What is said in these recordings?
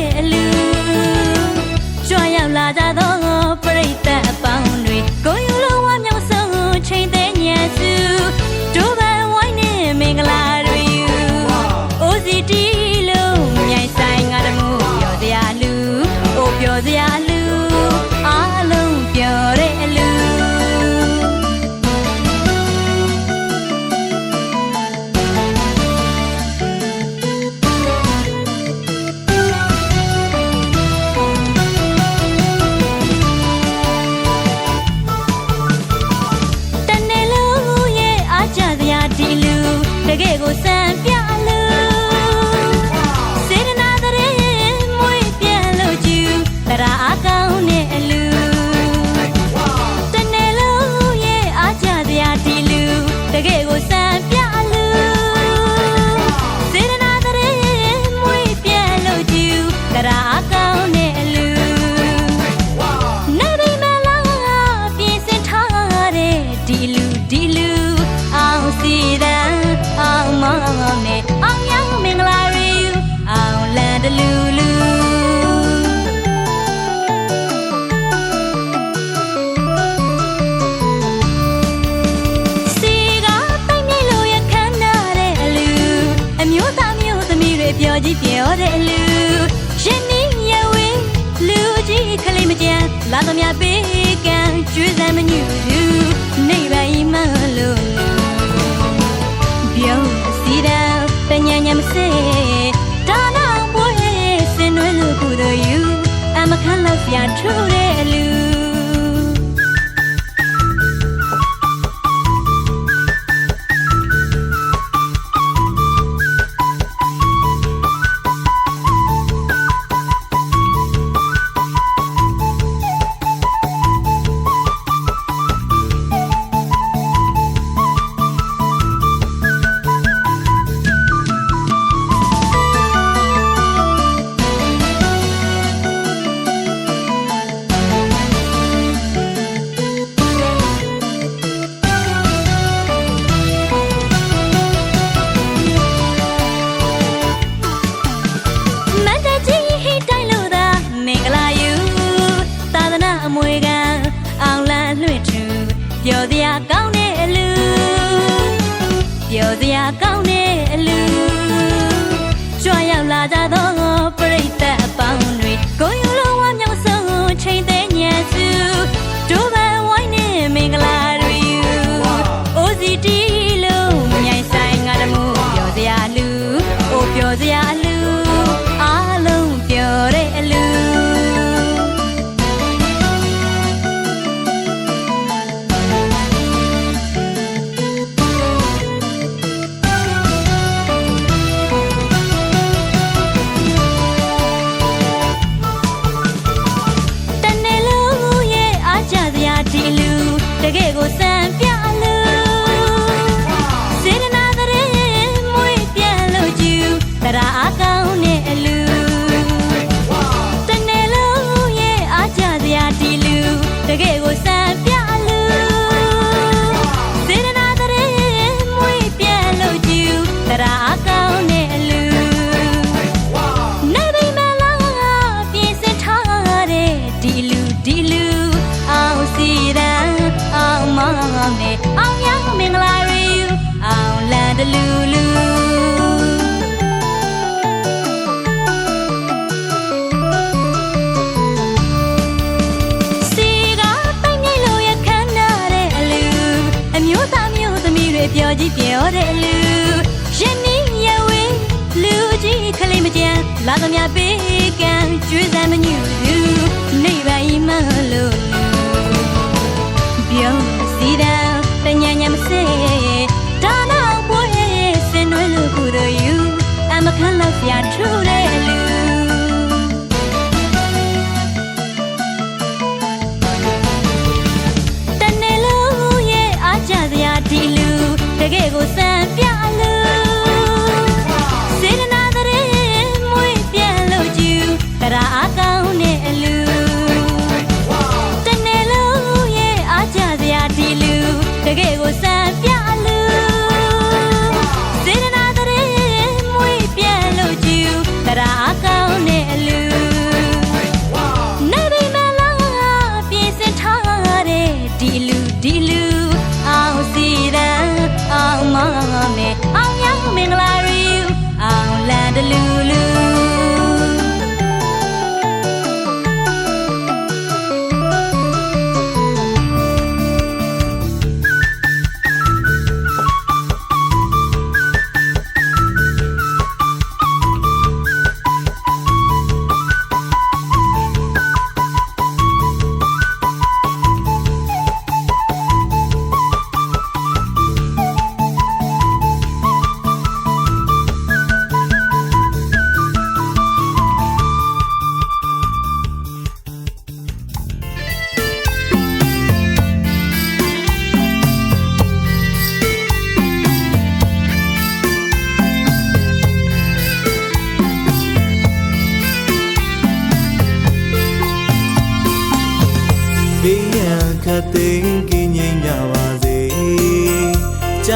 တဲ့အလူကြွရောက်လာကြသောပရိသတ်အပေါင်း ပျော်ကြီးပျော်တဲ့လူရှင်နီရဝေးလူကြီးခလေးမကြံလာတော့မြပေးကံကျွေးစမ်းမညူဘူးနေပါဤမလို့ပြောစီတာတညာညာမစေဒါနာပွဲစင်နွယ်လို့ခုတော့ယူအမခန့်လောက်ပြထိုးတဲ့လူ ခဲ့ကိုစံပြ လာသမျှပေးကံကျွေးစမ်းမညူဘူးနေပါဤမလို့ပြောစီတန်တညာညာမစေဒါနောက်ပွဲစင်တွဲလို့ကိုတို့ယူအမခံလို့ဆရာထူတဲ့လူတနေ့လို့ရဲ့အားကြစရာဒီလူတကယ်ကိုစ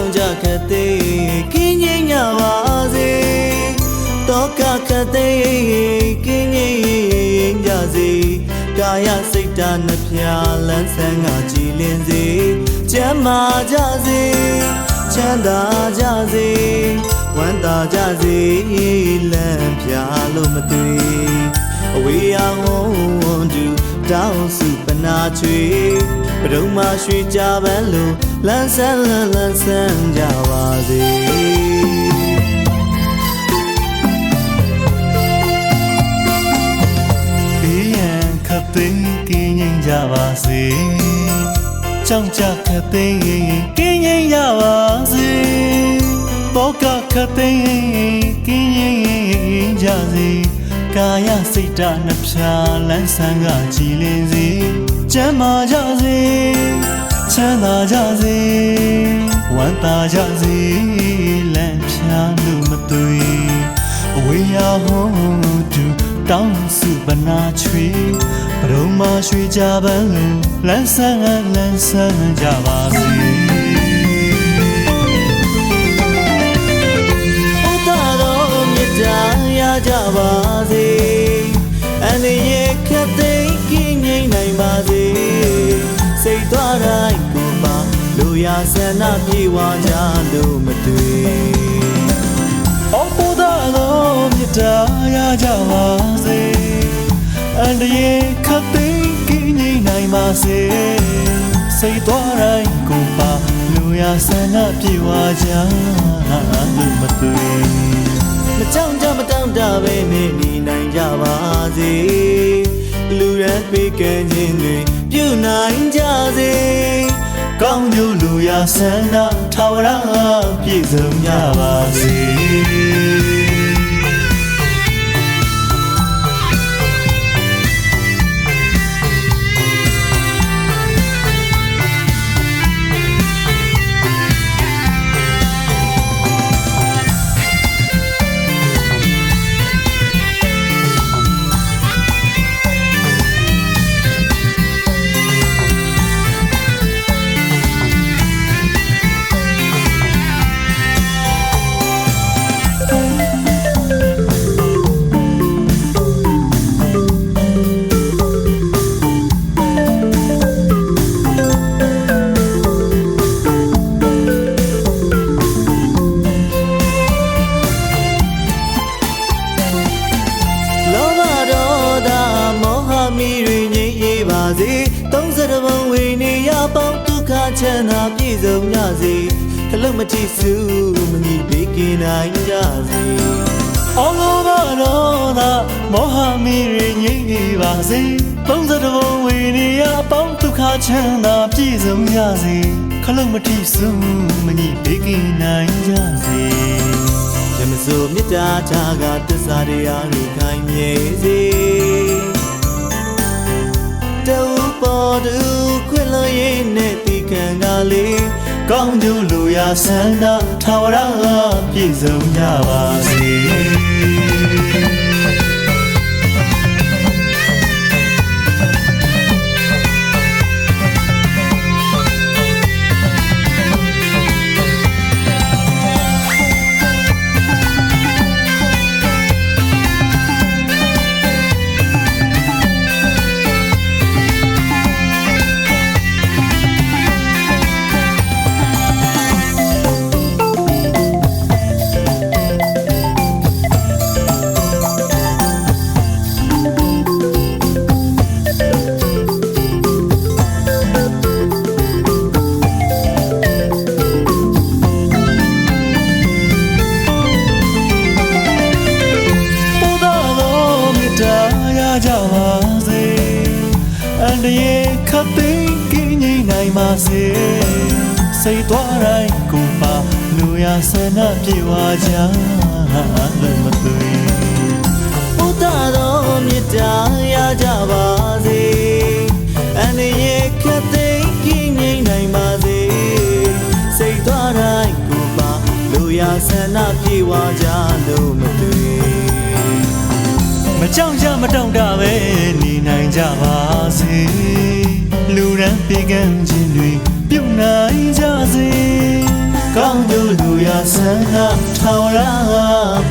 ကြောင်ကြခတ်သိမ်းကင်းငြိမ်းကြပါစေတောကခတ်သိမ်းကင်းငြိမ်းကြစေကာယစိတ်ဓာတ်နှဖျားလန်းဆန်းကကြည်လင်စေကျမ်းမာကြစေချမ်းသာကြစေဝမ်းသာကြစေလမ်းပြလို့မသွေအဝေးအောင်ဝန်တူတောင်းစုပ နာချွေဘဒုံမရွှေကြပန်းလို့လန်းဆန်းလန်းလန်းဆန်းကြပါစေဘေးရန်ခတ်သိမ်းကင်းငြိမ်းကြပါစေကြောင်ကြခတ်သိမ်းကင်းငြိမ်းကြပါစေဘောကခတ်သိမ်းကင်းငြိမ်းကြစေကာယစိတ်ဓာတ်နှဖျားလန်းဆန်းကကြည်လင်စေကျ မ်းမာကြစေချမ်းသာကြစေဝမ်းသာကြစေလမ်းဖြားလို့မသွေအဝေးရဟောတူတောင်းစုပနာချွေဘရုံမရွှေကြပန်းလို့လန်းဆန်းလန်းဆန်းကြပါစေဘုဒ္ဓတော်မြတ်တာရကြပါစေအ န္တရာယ်ခတ်သိမ်းကင်းငြိမ်းနိုင်ပါစေစိတ်သွားတိုင်းကိုပါလူရဆန္ဒပြေဝကြလို့မတွေ့အော်ဘုဒ္ဓတော်မြတ်တာရကြပါစေအန္တရာယ်ခတ်သိမ်းကင်းငြိမ်းနိုင်ပါစေစိတ်သွားတိုင်းကိုပါလူရဆန္ဒပြေဝကြလို့မသွေမကြောင်ကြမတောင့်တပဲနေနေနိုင်ကြပါစေလူရန် ပေးကမ်းခြင်းတွေပြုနိုင်ကြစေကောင်းကျိုးလူရဆန္ဒထာဝရပြည့်စုံကြပါစေ စေ30ဘုံဝေနေရပေါင်းဒုက္ခချမ်းသာပြည့်စုံကြစေခလုံးမတိစုမငြိဘေးကင်းနိုင်ကြစေအောင်လောဘတော်သာမောဟမီရငြိမ့်နေပါစေသုံးစတဘုံဝေနေရအပေါင်းဒုက္ခချမ်းသာပြည့်စုံကြစေခလုံးမထိစုမညိဘေးကင်းနိုင်ကြစေဓမ္မစိုးမေတ္တာထားကသစ္စာတရားတွေခိုင်မြဲစေ တူပေါ်တူခွင့်လို့ရင်းနဲ့ဒီကံကလေးကောင်းကျိုးလူရဆန္ဒထာဝရပြည့်စုံကြပါစေ စိတ်သွားတိုင်းကိုပါလူရဆန္ဒပြေဝကြလို့မသွေဘုဒ္ဓတော်မြတ်တာရကြပါစေအန္တရာယ်ခတ်သိမ်းကင်းငြိမ်းနိုင်ပါစေစိတ်သွားတိုင်းကိုပါလူရဆန္ဒပြေဝကြလို့မတွေ့မကြောက်ကြမတောင့်တပဲနေနိုင်ကြပါစေလူပေးကမ်းခြင်းတွေပြုတ် နိုင်ကြစေကောင်းကျိုးလူရဆန္ဒထောင်ရ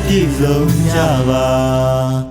ပြည့်စုံကြပါ